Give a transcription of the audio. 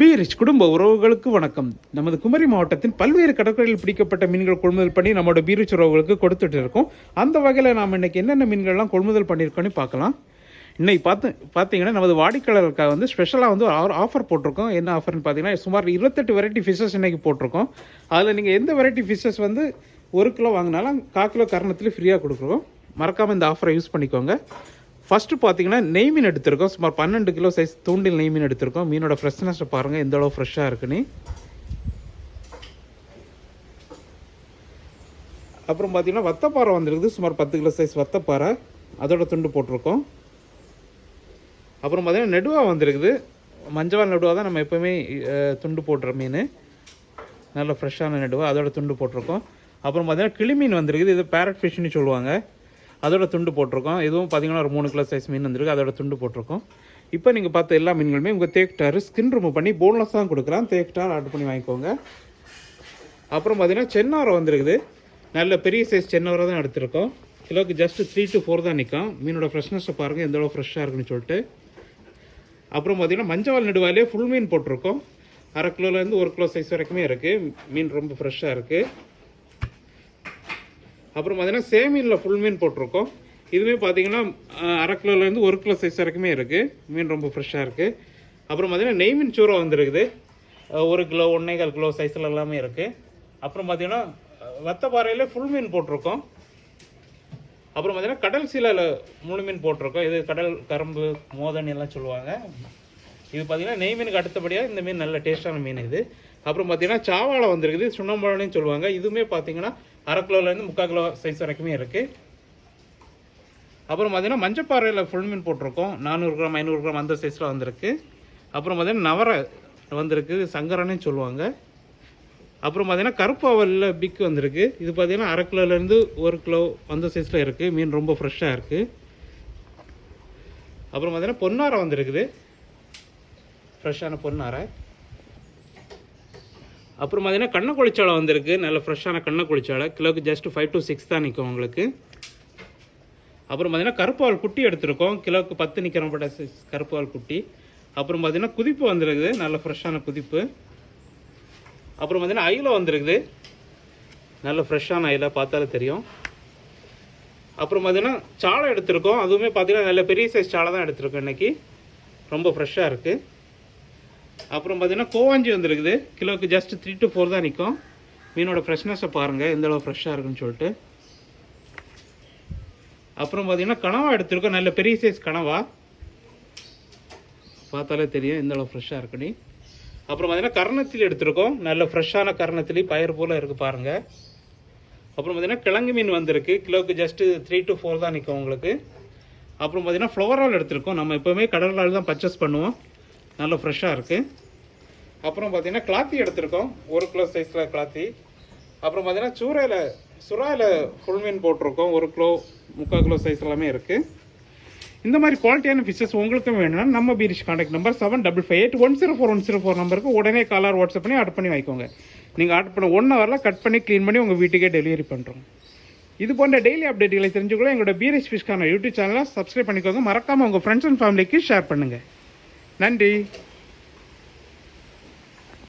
பீரிச் குடும்ப உறவுகளுக்கு வணக்கம். நமது குமரி மாவட்டத்தின் பல்வேறு கடற்கரையில் பிடிக்கப்பட்ட மீன்கள் கொள்முதல் பண்ணி நம்மளோட பீரிச் உறவுகளுக்கு கொடுத்துட்டு இருக்கோம். அந்த வகையில் நாம் இன்னைக்கு என்னென்ன மீன்கள்லாம் கொள்முதல் பண்ணியிருக்கோன்னு பார்க்கலாம். இன்னைக்கு பார்த்து பார்த்தீங்கன்னா நமது வாடிக்கையாளருக்காக வந்து ஸ்பெஷலாக வந்து ஒரு ஆஃபர் போட்டிருக்கோம். என்ன ஆஃபர்னு பார்த்தீங்கன்னா சுமார் இருபத்தெட்டு வெரைட்டி ஃபிஷஸ் இன்றைக்கி போட்டிருக்கோம். அதில் நீங்கள் எந்த வெரைட்டி ஃபிஷஸ் வந்து ஒரு கிலோ வாங்கினாலும் கால் கிலோ கரணத்தில் ஃப்ரீயாக கொடுக்குறோம். மறக்காமல் இந்த ஆஃபரை யூஸ் பண்ணிக்கோங்க. ஃபஸ்ட்டு பார்த்தீங்கன்னா நெய் மீன் எடுத்திருக்கோம். சுமார் பன்னெண்டு கிலோ சைஸ் தூண்டில் நெய் மீன் எடுத்திருக்கோம். மீனோட ஃப்ரெஷ்னஸை பாருங்கள் எந்த அளவு ஃப்ரெஷ்ஷாக இருக்குன்னு. அப்புறம் பார்த்தீங்கன்னா வத்தப்பாறை வந்திருக்குது. சுமார் பத்து கிலோ சைஸ் வத்தப்பாறை. அதோட துண்டு போட்டிருக்கோம். அப்புறம் பார்த்தீங்கன்னா நெடுவா வந்திருக்குது. மஞ்சவால் நெடுவா தான் நம்ம எப்போவுமே துண்டு போடுற மீன். நல்ல ஃப்ரெஷ்ஷான நடுவா. அதோட துண்டு போட்டிருக்கோம். அப்புறம் பார்த்தீங்கன்னா கிளி மீன் வந்திருக்குது. இது பேரட் ஃபிஷ்னு சொல்லுவாங்க. அதோட துண்டு போட்டிருக்கோம். இதுவும் பார்த்தீங்கன்னா ஒரு மூணு கிலோ சைஸ் மீன் வந்திருக்கு. அதோட துண்டு போட்டிருக்கோம். இப்போ நீங்கள் பார்த்த எல்லா மீன்களுமே உங்கள் தேக்கிட்டாரு ஸ்கின் ரிமூவ் பண்ணி போன்லெஸ் தான் கொடுக்குறான் தேக்கிட்டார் ஆர்டர் பண்ணி வாங்கிக்கோங்க. அப்புறம் பார்த்தீங்கன்னா சென்னாரை வந்திருக்குது. நல்ல பெரிய சைஸ் சென்னாரை தான் எடுத்திருக்கோம். கிலோக்கு ஜஸ்ட் த்ரீ டு ஃபோர் தான் நிற்கும் மீனோட ஃப்ரெஷ்னஸை பாருங்கள் எந்த அளவு ஃப்ரெஷ்ஷாக இருக்குன்னு சொல்லிட்டு. அப்புறம் பார்த்தீங்கன்னா மஞ்சவால் நெடுவாலே ஃபுல் மீன் போட்டிருக்கோம். அரை கிலோலேருந்து ஒரு கிலோ சைஸ் வரைக்குமே இருக்குது மீன் ரொம்ப ஃப்ரெஷ்ஷாக இருக்குது அப்புறம் பார்த்தீங்கன்னா சேமீனில் ஃபுல் மீன் போட்டிருக்கோம். இதுவே பார்த்தீங்கன்னா அரை கிலோலேருந்து ஒரு கிலோ சைஸ் வரைக்குமே இருக்குது மீன் ரொம்ப ஃப்ரெஷ்ஷாக இருக்குது அப்புறம் பார்த்தீங்கன்னா நெய் மீன் சூறா வந்துருக்குது. ஒரு கிலோ ஒன்றே கால் கிலோ சைஸில் எல்லாமே இருக்குது அப்புறம் பார்த்தீங்கன்னா வத்தப்பாறையில் ஃபுல் மீன் போட்டிருக்கோம். அப்புறம் பார்த்தீங்கன்னா கடல் சீலையில் முழு மீன் போட்டிருக்கோம். இது கடல் கரும்பு மோதன் எல்லாம் சொல்லுவாங்க. இது பார்த்தீங்கன்னா நெய் மீனுக்கு அடுத்தபடியாக இந்த மீன் நல்ல டேஸ்ட்டான மீன் இது. அப்புறம் பார்த்தீங்கன்னா சாவாழை வந்திருக்குது. சுண்ணம்பழம்னு சொல்லுவாங்க. இதுவுமே பார்த்தீங்கன்னா அரை கிலோலேருந்து முக்கால் கிலோ சைஸ் வரைக்குமே இருக்குது அப்புறம் பார்த்தீங்கன்னா மஞ்சப்பாறையில் ஃபுல் மீன் போட்டிருக்கோம். நானூறு கிராம் ஐநூறு கிராம் அந்த சைஸில் வந்திருக்கு. அப்புறம் பார்த்தீங்கன்னா நவரை வந்திருக்கு. சங்கரன்னு சொல்லுவாங்க. அப்புறம் பார்த்தீங்கன்னா கருப்பாவலில் பிக் வந்திருக்கு. இது பார்த்தீங்கன்னா அரை கிலோலேருந்து ஒரு கிலோ அந்த சைஸில் இருக்குது மீன் ரொம்ப ஃப்ரெஷ்ஷாக இருக்குது அப்புறம் பார்த்தீங்கன்னா பொன்னாரை வந்திருக்குது. ஃப்ரெஷ்ஷான பொன்னாரை. அப்புறம் பார்த்தீங்கன்னா கண்ணை குளிச்சாலை வந்திருக்கு. நல்ல ஃப்ரெஷ்ஷான கண்ணை குளிச்சாலை. கிலோக்கு ஜஸ்ட் ஃபைவ் டு சிக்ஸ் தான் நிற்கும் உங்களுக்கு. அப்புறம் பார்த்தீங்கன்னா கருப்பால் குட்டி எடுத்திருக்கோம். கிலோக்கு பத்து நிற்கிறப்பட்ட சைஸ் கருப்பால் குட்டி. அப்புறம் பார்த்தீங்கன்னா குதிப்பு வந்திருக்குது. நல்ல ஃப்ரெஷ்ஷான குதிப்பு. அப்புறம் பார்த்தீங்கன்னா அயில வந்திருக்குது. நல்ல ஃப்ரெஷ்ஷான அயில பார்த்தாலே தெரியும். அப்புறம் பார்த்தீங்கன்னா சாலை எடுத்திருக்கோம். அதுவுமே பார்த்தீங்கன்னா நல்ல பெரிய சைஸ் சாலை தான் எடுத்திருக்கோம் இன்றைக்கி ரொம்ப ஃப்ரெஷ்ஷாக இருக்குது அப்புறம் பார்த்தீங்கன்னா கோவாஞ்சி வந்திருக்குது. கிலோக்கு ஜஸ்ட் த்ரீ டு ஃபோர் தான் நிற்கும் மீனோட ஃப்ரெஷ்னஸை பாருங்கள் எந்த அளவு ஃப்ரெஷ்ஷாக இருக்குன்னு சொல்லிட்டு. அப்புறம் பார்த்தீங்கன்னா கனவா எடுத்திருக்கோம் நல்ல பெரிய சைஸ் கனவா. பார்த்தாலே தெரியும் எந்த அளவு ஃப்ரெஷ்ஷாக இருக்குன்னு அப்புறம் பார்த்தீங்கன்னா கர்ணத்தில் எடுத்திருக்கோம் நல்ல ஃப்ரெஷ்ஷான கர்ணத்திலி பயிர் போல் இருக்குது பாருங்கள் அப்புறம் பார்த்தீங்கன்னா கிழங்கு மீன் வந்திருக்கு கிலோவுக்கு ஜஸ்ட்டு த்ரீ டு ஃபோர் தான் நிற்கும் உங்களுக்கு. அப்புறம் பார்த்தீங்கன்னா ஃப்ளவரால் எடுத்திருக்கோம் நம்ம எப்போவுமே கடல் ஆள் தான் பர்ச்சேஸ் பண்ணுவோம். நல்ல ஃப்ரெஷ்ஷாக இருக்குது அப்புறம் பார்த்தீங்கன்னா கிளாத்தி எடுத்திருக்கோம். ஒரு கிலோ சைஸில் கிளாத்தி அப்புறம் பார்த்தீங்கன்னா சூறையில் சுறாயில் ஃபுல் மீன் போட்டிருக்கோம். ஒரு கிலோ முக்கால் கிலோ சைஸ் எல்லாமே இருக்குது இந்த மாதிரி குவாலிட்டியான ஃபிஷஸ் உங்களுக்கும் வேணும்னா நம்ம பீரிஷ் contact number seven double five eight one zero four one zero four நம்பருக்கு உடனே காலர் வாட்ஸ்அப் பண்ணி ஆட் பண்ணி வாங்கிக்கோங்க. நீங்கள் ஆட் பண்ண ஒன் ஹவரில் கட் பண்ணி க்ளீன் பண்ணி உங்கள் வீட்டுக்கே டெலிவரி பண்ணுறோம் இது போன்ற டெய்லி அப்டேட்டுகளை தெரிஞ்சுக்கொள்ள எங்களோட பீரிஷ் ஃபிஷ்கான யூடியூப் சேனலை சப்ஸ்கிரைப் பண்ணிக்கோங்க. மறக்காமல் உங்கள் ஃப்ரெண்ட்ஸ் அண்ட் ஃபேமிலிக்கு ஷேர் பண்ணுங்கள் நன்றி.